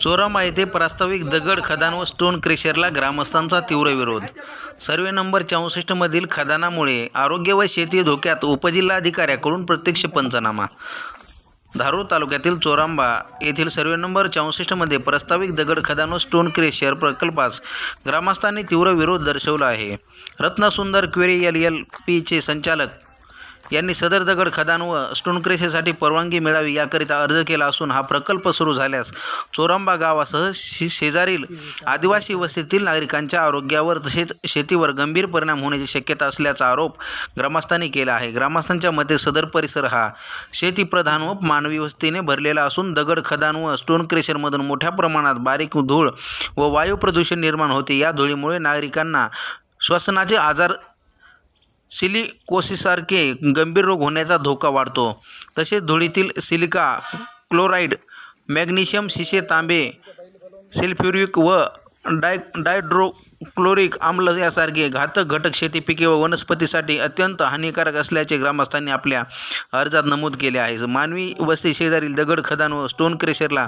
चोरांबा येथे प्रास्ताविक दगड खदान व स्टोन क्रेशरला ग्रामस्थांचा तीव्र विरोध. सर्वे नंबर चौसष्ट मधील खदानामुळे आरोग्य व शेती धोक्यात उपजिल्हाधिकाऱ्याकडून प्रत्यक्ष पंचनामा. धारूर तालुक्यातील चोरांबा येथील सर्वे नंबर चौसष्टमध्ये प्रस्ताविक दगड खदान व स्टोन क्रेशर प्रकल्पास ग्रामस्थांनी तीव्र विरोध दर्शवला आहे. रत्नसुंदर क्वेरी एल एल पीचे संचालक यांनी सदर दगड खदान व स्टोनक्रेसेसाठी परवानगी मिळावी याकरिता अर्ज केला असून हा प्रकल्प सुरू झाल्यास चोरांबा गावासह शेजारील आदिवासी वस्तीतील नागरिकांच्या आरोग्यावर तसेच शेतीवर गंभीर परिणाम होण्याची शक्यता असल्याचा आरोप ग्रामस्थांनी केला आहे. ग्रामस्थांच्या मते सदर परिसर हा शेतीप्रधान व मानवी वस्तीने भरलेला असून दगड खदान व स्टोन क्रेशरमधून मोठ्या प्रमाणात बारीक धूळ व वायू प्रदूषण निर्माण होते. या धुळीमुळे नागरिकांना श्वसनाचे आजार सिलिकोसिससारखे गंभीर रोग होण्याचा धोका वाढतो. तसेच धुळीतील सिलिका क्लोराईड मॅग्नेशियम शिसे तांबे सिल्फ्युरिक व डाय डायड्रो क्लोरिक आम्ल यासारखे घातक घटक शेती पिके व वनस्पतीसाठी अत्यंत हानिकारक असल्याचे ग्रामस्थांनी आपल्या अर्जात नमूद केले आहे. मानवी वस्ती शेजारील दगड खदान व स्टोन क्रेशरला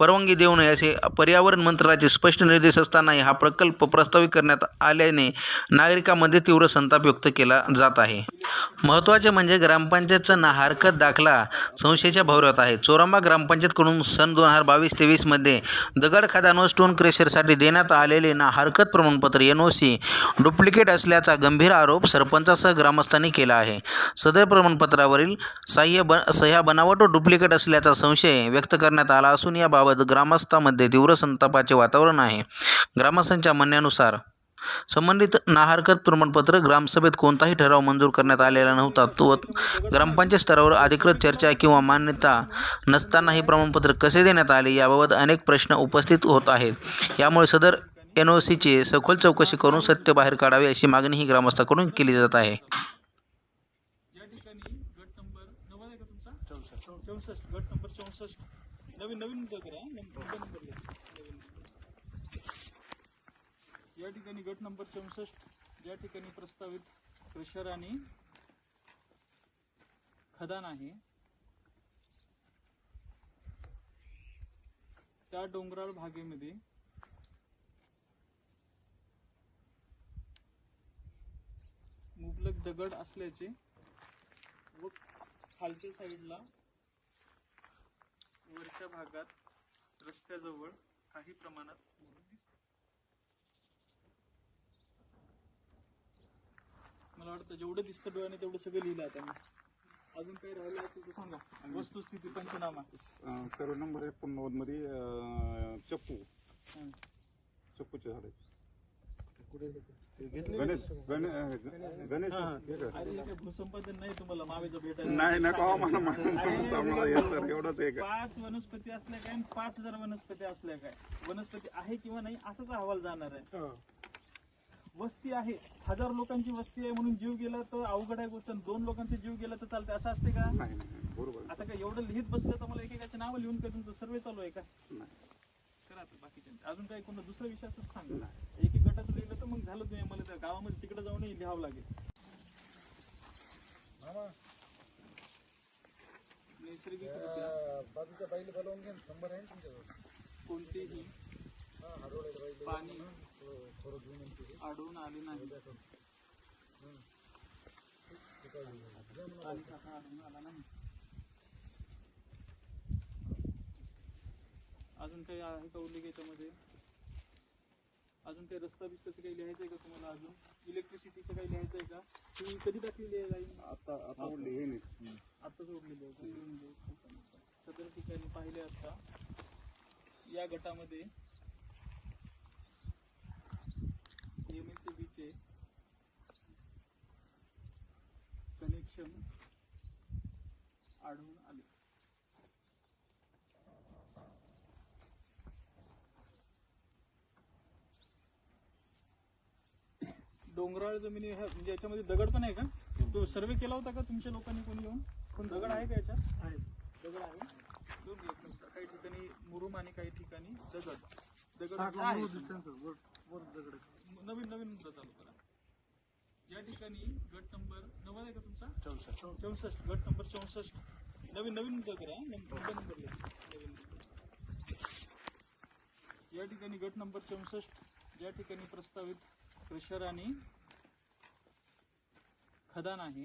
परवानगी देऊ नये असे पर्यावरण मंत्रालयाचे स्पष्ट निर्देश असतानाही हा प्रकल्प प्रस्तावित करण्यात आल्याने नागरिकांमध्ये तीव्र संताप व्यक्त केला जात आहे. महत्त्वाचे म्हणजे ग्रामपंचायतचा ना हरकत दाखला संशयाच्या भवरात आहे. चोरांबा ग्रामपंचायतकडून सन दोन हजार बावीस तेवीसमध्ये दगड खदान व स्टोन क्रेशरसाठी देण्यात आलेले ना हरकत प्रमाणपत्र एन ओ सी डुप्लिकेट असल्याचा गंभीर आरोप सरपंचासह ग्रामस्थांनी केला आहे. सदर प्रमाणपत्रावरील सह्य ब सह्या बनावट व डुप्लिकेट असल्याचा संशय व्यक्त करण्यात आला असून याबाबत ग्रामस्थांमध्ये तीव्र संतापाचे वातावरण आहे. ग्रामस्थांच्या म्हणण्यानुसार संबंधित नाहरकत प्रमाणपत्र ग्रामसभेत कोणताही ठराव मंजूर करण्यात आलेला नव्हता. तो ग्रामपंचायत स्तरावर अधिकृत चर्चा किंवा मान्यता नसताना हे प्रमाणपत्र कसे देण्यात आले याबाबत अनेक प्रश्न उपस्थित होत आहेत. यामुळे सदर एन ओ सीचे सखोल चौकशी करून सत्य बाहेर काढावे अशी मागणीही ग्रामस्थांकडून केली जात आहे. नवीन नवीन या ठिकाणी गट नंबर चौसष्ट ज्या ठिकाणी प्रस्तावित क्रशर आणि खदान आहे त्या डोंगराळ भागेमध्ये मुबलक दगड असल्याचे व खालच्या साईडला वरच्या भागात रस्त्याजवळ काही प्रमाणात धूळ दिसते. मला वाटतं जेवढं दिसतं डोळ्याने तेवढं सगळं लिहिलं आता मी. अजून काही राहिलं असेल तर सांगा. वस्तुस्थिती पंचनामा. अं, सर्व नंबर एकोणनव्वदमध्ये अं, चप्पू. हं. चप्पूचे झाडे. गणेश गणे- अं, ग- गणेश हे. का? अरे हे काय भूसंपादन नाही तुम्हाला मावेचं भेटायला. नाही नको आम्हाला मा- आम्हाला हे सर एवढंच आहे का पाच वनस्पती असल्या काय आणि पाच हजार वनस्पती असल्या काय? वनस्पती आहे किंवा नाही असाच अहवाल जाणार आहे. वस्ती आहे. हजार लोकांची वस्ती आहे म्हणून जीव गेला तर अवघड आहे गोष्ट. आणि दोन लोकांचा जीव गेला तर चालते असं असते का? नाही नाही बरोबर. आहे. आता काय एवढं लिहित बसलं तर मला एकेकाचे नाव लिहून काय तुमचं सर्वे चालू आहे का? नाही. करा आता बाकीच्यांचे. अजून काही कोणता दुसरा विषय असेल तर सांगा. एक एक गटाचं लिहिलं तर मग झालं तुम्ही मला त्या गावामध्ये. तिकडे जाऊनही लिहावं लागेल. नैसर्गिक कोणतेही पाणी आढळून आले नाही पाणी. साठा आढळून आला नाही. अजून काही आहे का उल्लेख याच्यामध्ये? अजून काही रस्ता बिस्ताचं काही लिहायचं आहे का तुम्हाला अजून? इलेक्ट्रिसिटीचं काही लिहायचं आहे का? तुम्ही कधी टाकलेली आहे लाईन आता आता हे नाही. आहे. सदर ठिकाणी पाहिले असता या गटामध्ये एमएससीबीचे कनेक्शन आढळून आले. डोंगराळ जमिनी म्हणजे याच्यामध्ये दगड पण आहे का? तो सर्वे केला होता का तुमच्या लोकांनी कोणी येऊन? कोण दगड आहे का याच्यात? दगड आहे. एक मिनिट. काही ठिकाणी मुरुम आणि काही ठिकाणी दगड. दगड आहे. नवीन नवीन मुद्दा चालू करा या ठिकाणी गट नंबर नव्वद आहे का तुमचा? चौसष्ट. चौसष्ट. गट नंबर चौसष्ट. नवीन नवीन मुद्दा करा नंबर नंबर लिहा. नवीन गट नंबर चौसष्ट. ज्या ठिकाणी प्रस्तावित क्रेशर आणि खदान आहे.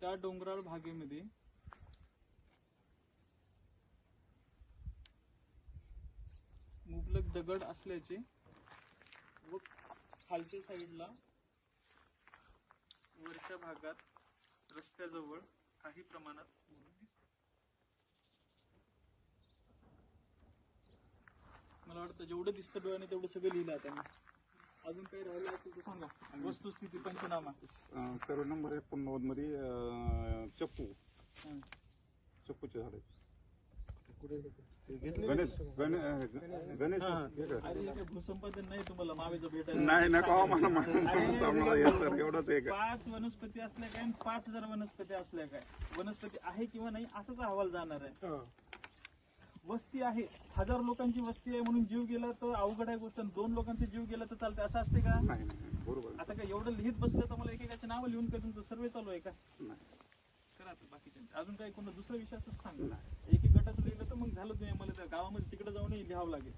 त्या डोंगराळ भागेमध्ये मुबलक दगड असल्याचे व खालच्या साईडला वरच्या भागात रस्त्याजवळ काही प्रमाणात. मला वाटतं जेवढं दिसतं डोळ्याने तेवढं सगळं लिहिलं आता मी. अजून काही राहिलं असेल तर सांगा. वस्तुस्थिती पंचनामा. सर्वे नंबर एकोणनव्वदमध्ये चप्पू. चप्पूचे झाडे. गणेश गणेश गणेश हे काय? अरे हे भूसंपादन नाही तुम्हाला मावेचं भेटायला नाही नको आम्हाला सर एवढंच आहे. का पाच वनस्पती असल्या काय आणि पाच हजार वनस्पती असल्या काय? वनस्पती आहे किंवा नाही असाच अहवाल जाणार आहे. वस्ती आहे. हजार लोकांची वस्ती आहे म्हणून जीव गेला तर अवघड आहे गोष्ट. आणि दोन लोकांचा जीव गेला तर चालते असं असते का? नाही नाही बरोबर. आता काय एवढं लिहित बसलं तर मला एकेकाचे नाव लिहून काय तुमचं सर्वे चालू आहे का? नाही. करा आता बाकीच्यांचे. अजून काही कोणतं दुसऱ्या विषयाच सांगा. नाही. एक एक गटाचं तर मग झालं तुम्ही मला त्या गावामध्ये तिकडे जाऊनही लिहावं लागेल.